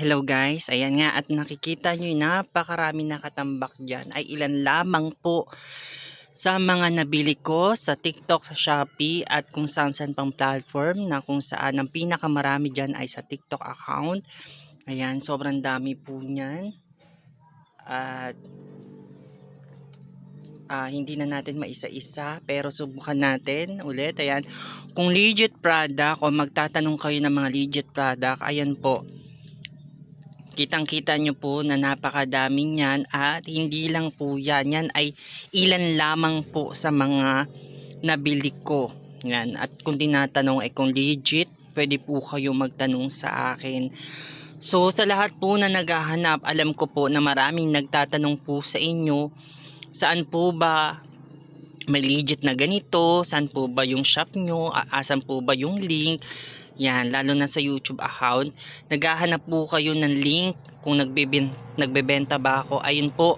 Hello guys, ayan nga at nakikita nyo napakarami nakatambak dyan ay ilan lamang po sa mga nabili ko sa TikTok, sa Shopee at kung saan saan pang platform na kung saan ang pinakamarami dyan ay sa TikTok account. Ayan, sobrang dami po niyan. At ah, hindi na natin maisa-isa pero subukan natin ulit. Ayan, kung legit product o magtatanong kayo ng mga legit product, ayan po kitang kita nyo po na napakadami niyan at hindi lang po yan. Yan ay ilan lamang po sa mga nabili ko. Yan. At kung tinatanong ay kung legit pwede po kayo magtanong sa akin. So sa lahat po na naghahanap alam ko po na maraming nagtatanong po sa inyo saan po ba may legit na ganito? Saan po ba yung shop nyo? Asan po ba yung link yan, lalo na sa YouTube account. Naghahanap po kayo ng link kung nagbeben, nagbebenta ba ako. Ayun po,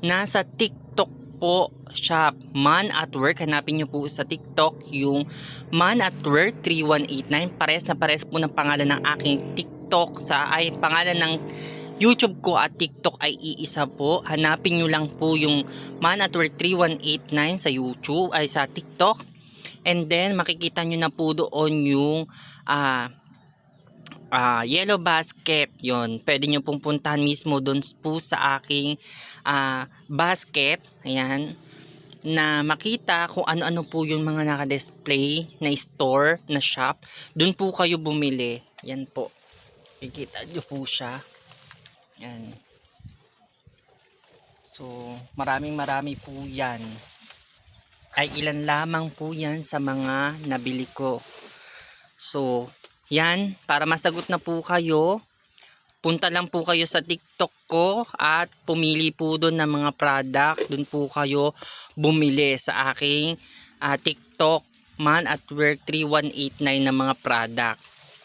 nasa TikTok po shop Man at Work. Hanapin nyo po sa TikTok yung Man at Work 3189. Pares na pares po ng pangalan ng aking TikTok sa ay pangalan ng YouTube ko at TikTok ay iisa po. Hanapin nyo lang po yung Man at Work 3189 sa YouTube ay sa TikTok. And then makikita nyo na po doon yung ah ah, yellow basket yon pwede nyo pong puntahan mismo doon po sa aking ah, basket ayan na makita kung ano-ano po yung mga naka-display na store, na shop. Doon po kayo bumili. Yan po. Kikita nyo po siya. Yan. So, maraming marami po yan. Ay ilan lamang po yan sa mga nabili ko. So, yan, para masagot na po kayo, punta lang po kayo sa TikTok ko at pumili po doon ng mga product. Doon po kayo bumili sa aking ah, TikTok man at work 3189 na mga product.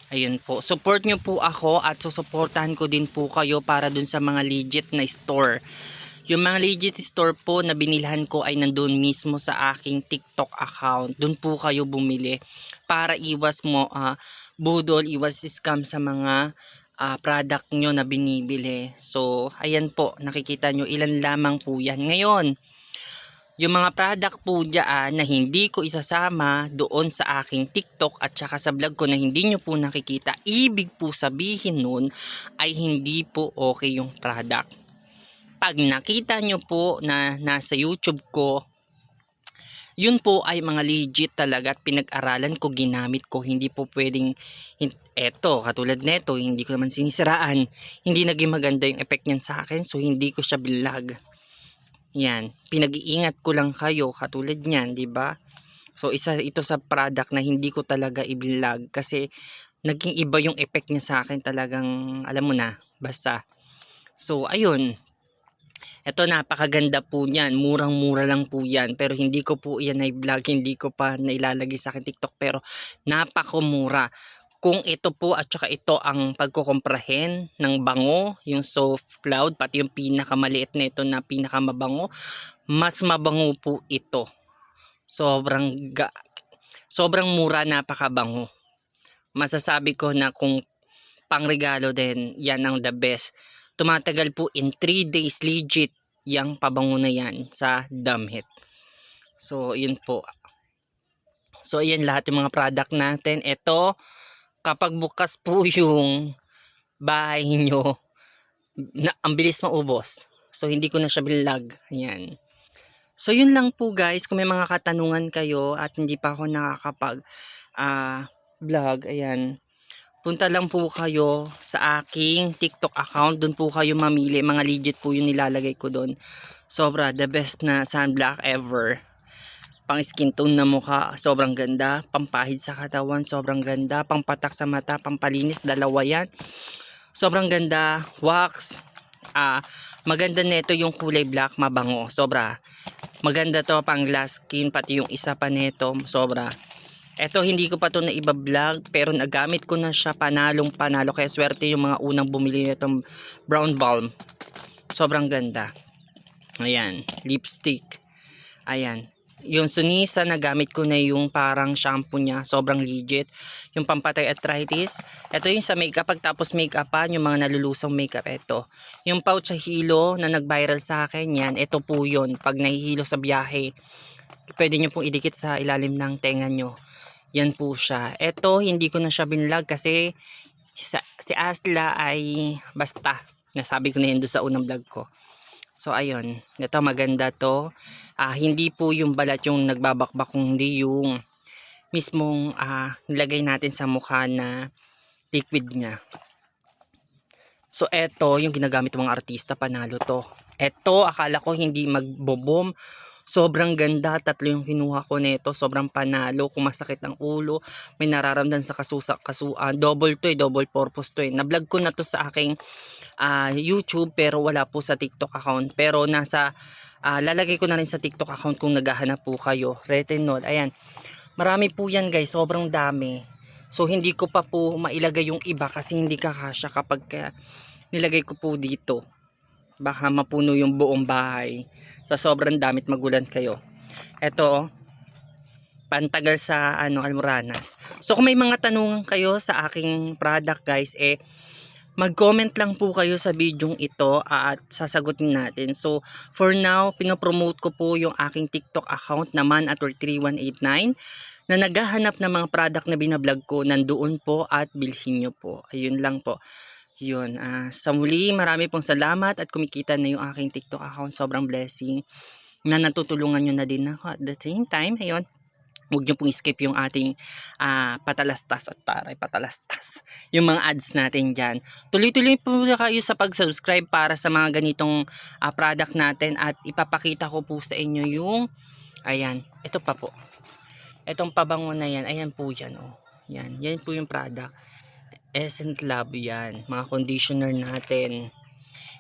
Ayun po. Support nyo po ako at susuportahan ko din po kayo para dun sa mga legit na store. Yung mga legit store po na binilhan ko ay nandun mismo sa aking TikTok account. Doon po kayo bumili para iwas mo ah, budol, iwas scam sa mga ah, product nyo na binibili. So, ayan po, nakikita nyo, ilan lamang po yan. Ngayon, yung mga product po dyan na hindi ko isasama doon sa aking TikTok at saka sa vlog ko na hindi nyo po nakikita, ibig po sabihin nun ay hindi po okay yung product. Pag nakita nyo po na nasa YouTube ko, yun po ay mga legit talaga at pinag-aralan ko, ginamit ko. Hindi po pwedeng, eto, katulad neto, hindi ko naman sinisiraan. Hindi naging maganda yung effect niyan sa akin, so hindi ko siya bilag. Yan, pinag-iingat ko lang kayo, katulad niyan, di ba? So, isa ito sa product na hindi ko talaga i-vlog kasi naging iba yung effect niya sa akin talagang, alam mo na, basta. So, ayun, ito napakaganda po niyan. Murang-mura lang po yan. Pero hindi ko po yan na-vlog. Hindi ko pa nailalagay sa akin TikTok. Pero napakamura. Kung ito po at saka ito ang pagkukomprahen ng bango, yung soft cloud, pati yung pinakamaliit na ito na pinakamabango, mas mabango po ito. Sobrang ga sobrang mura, napakabango. Masasabi ko na kung pangregalo din, yan ang the best tumatagal po in 3 days legit yung pabango na yan sa damit. So, yun po. So, ayan lahat yung mga product natin. Ito, kapag bukas po yung bahay nyo, na, ang bilis maubos. So, hindi ko na siya bilag. Ayan. So, yun lang po guys. Kung may mga katanungan kayo at hindi pa ako nakakapag ah vlog, ayan punta lang po kayo sa aking TikTok account. Doon po kayo mamili. Mga legit po yung nilalagay ko doon. Sobra, the best na sunblock ever. Pang skin tone na mukha, sobrang ganda. Pampahid sa katawan, sobrang ganda. Pampatak sa mata, pampalinis, dalawa yan. Sobrang ganda. Wax. Ah, maganda nito yung kulay black, mabango. Sobra. Maganda to pang glass skin, pati yung isa pa nito, sobra. Eto hindi ko pa to na iba-vlog pero nagamit ko na siya panalong panalo kaya swerte yung mga unang bumili nitong brown balm. Sobrang ganda. Ayan, lipstick. Ayan. yung Sunisa na gamit ko na yung parang shampoo niya. Sobrang legit. Yung pampatay arthritis. Ito yung sa makeup. Pagtapos makeupan, yung mga nalulusang makeup. Ito. Yung pouch sa hilo na nag-viral sa akin yan. Ito po yun. Pag nahihilo sa biyahe, pwede nyo pong idikit sa ilalim ng tenga nyo. Yan po siya. Ito, hindi ko na siya binlog kasi sa, si Asla ay basta. Nasabi ko na yun sa unang vlog ko. So, ayun. Ito, maganda to. Ah, hindi po yung balat yung nagbabakbak, kundi yung mismong ah, nilagay natin sa mukha na liquid niya. So, eto, yung ginagamit ng mga artista, panalo to. Eto, akala ko hindi magbobom. Sobrang ganda, tatlo yung kinuha ko nito. Sobrang panalo, kung masakit ang ulo, may nararamdaman sa kasusa, kasuan. double to eh, double purpose to eh. Na-vlog ko na to sa aking ah, YouTube, pero wala po sa TikTok account. Pero nasa, ah, lalagay ko na rin sa TikTok account kung naghahanap po kayo. Retinol, ayan. Marami po yan guys, sobrang dami. So hindi ko pa po mailagay yung iba kasi hindi kakasya kapag ka nilagay ko po dito. Baka mapuno yung buong bahay. Sa sobrang damit magulan kayo. Ito oh, pantagal sa ano Almoranas. So kung may mga tanungan kayo sa aking product guys eh mag-comment lang po kayo sa video ito at sasagutin natin. So, for now, pinopromote ko po yung aking TikTok account naman at 3189 na naghahanap ng mga product na binablog ko, nandoon po at bilhin nyo po. Ayun lang po. Yun. ah sa muli, marami pong salamat at kumikita na yung aking TikTok account. Sobrang blessing na natutulungan nyo na din ako. At the same time, ayun, huwag nyo pong skip yung ating ah, patalastas at taray patalastas. Yung mga ads natin dyan. Tuloy-tuloy po kayo sa pag-subscribe para sa mga ganitong ah, product natin at ipapakita ko po sa inyo yung ayan, ito pa po. Itong pabango na yan, ayan po yan oh. Yan, yan po yung product. Essence Lab yan, mga conditioner natin.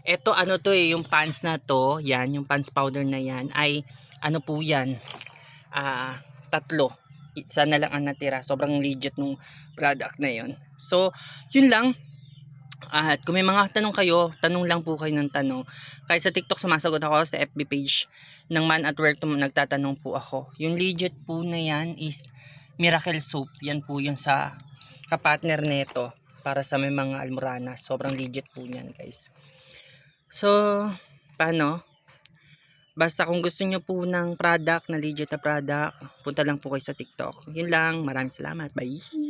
Ito ano to eh, yung pants na to, yan, yung pants powder na yan ay ano po yan, ah, tatlo. Isa na lang ang natira. Sobrang legit nung product na yon. So, yun lang. At kung may mga tanong kayo, tanong lang po kayo ng tanong. Kaya sa TikTok sumasagot ako sa FB page ng Man at Work nagtatanong po ako. Yung legit po na yan is Miracle Soap. Yan po yung sa kapartner nito para sa may mga almoranas. Sobrang legit po niyan guys. So, paano? Basta kung gusto nyo po ng product, na legit na product, punta lang po kayo sa TikTok. Yun lang. Maraming salamat. Bye!